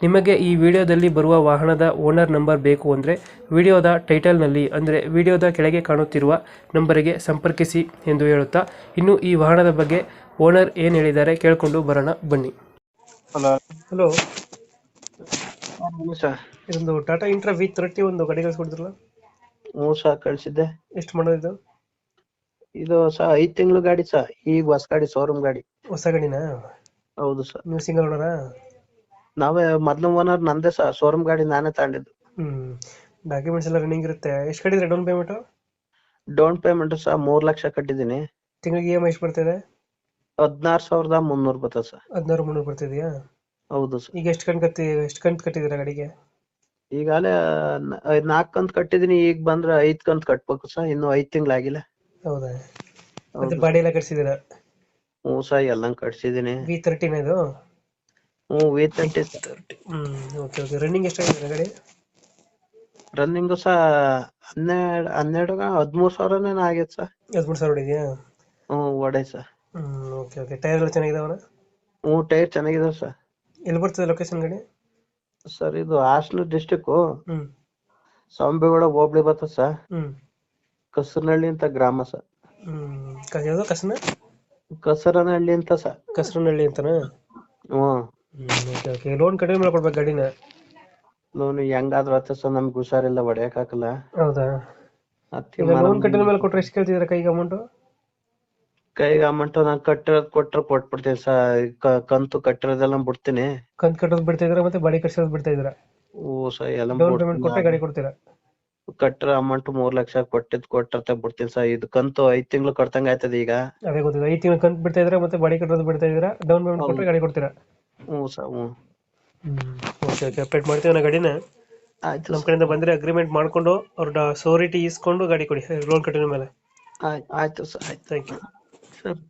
ನಿಮಗೆ ಈ ವಿಡಿಯೋದಲ್ಲಿ ಬರುವ ವಾಹನದ ಓನರ್ ನಂಬರ್ ಬೇಕು ಅಂದರೆ ವಿಡಿಯೋದ ಟೈಟಲ್ನಲ್ಲಿ ಅಂದರೆ ವಿಡಿಯೋದ ಕೆಳಗೆ ಕಾಣುತ್ತಿರುವ ನಂಬರಿಗೆ ಸಂಪರ್ಕಿಸಿ ಎಂದು ಹೇಳುತ್ತಾ ಇನ್ನು ಈ ವಾಹನದ ಬಗ್ಗೆ ಓನರ್ ಏನು ಹೇಳಿದ್ದಾರೆ ಕೇಳಿಕೊಂಡು ಬರೋಣ ಬನ್ನಿ. ಹಲೋ. ಹಲೋ. ಸರ್. ಇದೊಂದು ಟಾಟಾ ಇಂಟ್ರಾ ವಿ ತರ್ಟಿ ಒಂದು ಗಾಡಿ ಕಳಿಸ್ಕೊಡ್ತಿರಲ್ಲ ಹ್ಞೂ ಸರ್ ಕಳಿಸಿದ್ದೆ. ಎಷ್ಟು ಮಾಡೋದು ಇದು? ಸರ್ ಐದು ತಿಂಗಳು ಗಾಡಿ ಸರ್ ಈಗ ಹೊಸ ಗಾಡಿ ಶೋರೂಮ್ ಗಾಡಿ. ಹೊಸ ಗಾಡಿನಾ? ಹೌದು ಸರ್. ನೀವು ಸಿಂಗಲ್ ಓನರಾ ನಾವೇ ಮೊದ್ಲು ಓನರ್ ನಂದೇ ಶೋರೂಮ್ ಗಾಡಿ ನಾನೇ ತಗೊಂಡಿದ್ದು. ಹ್ಮ್ ಡಾಕ್ಯುಮೆಂಟ್ಸ್ ಎಲ್ಲ ರನ್ನಿಂಗ್ ಇರುತ್ತೆ. ಎಷ್ಟು ಕಟ್ಟಿದ್ರೆ down payment down payment sir ಮೂರ್ ಲಕ್ಷ ಕಟ್ಟಿದ್ದೀನಿ. ತಿಂಗಳಿಗೆ ಇ ಎಂ ಐ ಎಷ್ಟು ಬರ್ತಿದೆ? ಹದಿನಾರು ಸಾವಿರದ ಮುನ್ನೂರು ಬರ್ತದೆ ಸರ್. ಹದಿನಾರು ಮುನ್ನೂರು ಬರ್ತಿದೆಯಾ? ಹೌದು ಸರ್. ಈಗ ಎಷ್ಟು ಕಂತು ಕಟ್ಟಿ ಎಷ್ಟು ಕಂತು ಕಟ್ಟಿದ್ದೀರಾ ಗಾಡಿಗೆ? ಈಗಾಗಲೇ ನಾಲ್ಕು ಕಂತ್ ಕಟ್ಟಿದ್ದೀನಿ ಈಗ ಬಂದ್ರೆ ಐದ್ ಕಂತ್ ಕಟ್ಟಬೇಕು ಸರ್. ಇನ್ನು ಐದ್ ತಿಂಗಳಾಗಿಲ್ಲ. ಹೌದಾ? ಮತ್ತೆ ಬಾಡಿ ಎಲ್ಲ ಕಟ್ಸಿದ್ದೀರಾ? ಹ್ಞೂ ಸರ್ ಎಲ್ಲ ಕಟ್ಸಿದ್ದೀನಿ. ವಿ ತರ್ಟಿನ್ ಇದು? ಹ್ಞೂ ವಿ ತರ್ಟಿ ಹ್ಮ್ ಓಕೆ ಓಕೆ ರನ್ನಿಂಗ್ ಎಷ್ಟಾಗಿದೆ ಗಾಡಿ ರನ್ನಿಂಗ್ ಸಹ ಹನ್ನೆರಡು ಹನ್ನೆರಡು ಹದಿಮೂರು ಸಾವಿರನೇ ಆಗೈತೆ ಸರ್ ಹದಿಮೂರು ಸಾವಿರ ಹೊಡಿದ್ಯಾ? ಹ್ಞೂ ಒಡೆ ಸರ್ ಹ್ಮ್ ಓಕೆ ಓಕೆ ಟೈರ್ ಎಲ್ಲ ಚೆನ್ನಾಗಿದಾವಣ ಹ್ಞೂ ಟೈರ್ ಚೆನ್ನಾಗಿದಾವೆ ಸರ್ ಎಲ್ಲಿ ಬರ್ತದೆ ಲೊಕೇಶನ್ ಗಾಡಿ? ಸರ್ ಇದು ಹಾಸನ ಡಿಸ್ಟಿಕ್ಕು ಹ್ಮ್. ಸಾಂಬೇಗೌಡ ಹೋಬಳಿ ಬರ್ತದೆ ಸರ್ ಹ್ಮ್. ಕಸರನಹಳ್ಳಿ ಅಂತ ಗ್ರಾಮ ಸರ್ ಕ- ಯಾವ್ದು ಕಸನ? ಕಸರನಹಳ್ಳಿ ಅಂತ ಸರ್ ಕಸರನಹಳ್ಳಿ ಅಂತನಾ? ಹ್ಞೂ ಹ್ಮ್. ಓಕೆ ಓಕೆ ಲೋನ್ ಕಡಿಮೆ ಮಾಡ್ಕೊಡ್ಬೇಕು ಗಾಡಿನ? ಲೋನ್ ಹೆಂಗಾದ್ರೂ ಆತ ಸರ್ ನಮ್ಗೆ ಹುಷಾರಿಲ್ಲ ಹೊಡ್ಯಕ್ ಹಾಕಲ್ಲ. ಹೌದಾ? ಅದಕ್ಕೆ ಲೋನ್ ಕಟ್ಟಿದ ಮೇಲೆ ಕೊಟ್ರೆ ಎಷ್ಟು ಕೇಳ್ತಿದ್ದೀರಾ ಕೈಗೆ ಅಮೌಂಟ್ ಕೈಗೆ ಅಮೌಂಟ್ ನಾನು ಕಟ್ಟಿರೋದು ಕೊಟ್ರೆ ಕೊಟ್ಬಿಡ್ತೀನಿ ಸರ್ ಕಂತು ಕಟ್ಟಿರೋದೆಲ್ಲ ಬಿಡ್ತೀನಿ. ಕಂತ್ ಕಟ್ಟೋದು ಬಿಡ್ತಾ ಇದ್ದೀರಾ ಮತ್ತೆ ಬಾಡಿ ಕಟ್ಸೋದು ಬಿಡ್ತಾ ಇದ್ದೀರಾ ಓ ಸರ್ ಎಲ್ಲ ಡೌನ್ ಪೇಮೆಂಟ್ ಕೊಟ್ಟರೆ ಗಾಡಿ ಕೊಡ್ತೀರಾ? ಕಟ್ಟಿರೋ ಅಮೌಂಟ್ ಮೂರ್ ಲಕ್ಷ ಕೊಟ್ಟಿದ್ ಕೊಟ್ಟಿರ್ತ ಬಿಡ್ತೀನಿ ಸರ್ ಇದು ಕಂತು ಐದ್ ತಿಂಗಳು ಕಟ್ಟಂಗ ಆಯ್ತದ ಈಗ. ಅದೇ ಗೊತ್ತಿದೆ ಐದು ತಿಂಗಳು ಕಂತ್ ಬಿಡ್ತಾ ಇದ್ದೀರಾ ಮತ್ತೆ ಬಾಡಿ ಕಟ್ಟೋದು ಬಿಡ್ತಾ ಇದ್ದೀರಾ? Down payment. ಕೊಟ್ಟರೆ ಗಾಡಿ ಕೊಡ್ತೀರಾ? ಹ್ಞೂ ಸರ್ ಹ್ಞೂ. ಹ್ಮ್ ಓಕೆ ಓಕೆ ಅಪ್ಡೇಟ್ ಮಾಡ್ತೀವಿ ನಾ ಗಾಡಿನ. ಆಯ್ತು ನಮ್ಮ ಕಡೆಯಿಂದ ಬಂದ್ರೆ ಅಗ್ರಿಮೆಂಟ್ ಮಾಡ್ಕೊಂಡು ಅವ್ರ ಸೋರಿಟಿ ಇಸ್ಕೊಂಡು ಗಾಡಿ ಕೊಡಿ ಲೋನ್ ಕಟ್ಟಿದ ಮೇಲೆ. ಆಯ್ತು ಆಯ್ತು ಸರ್ ಆಯ್ತು. Thank you sir.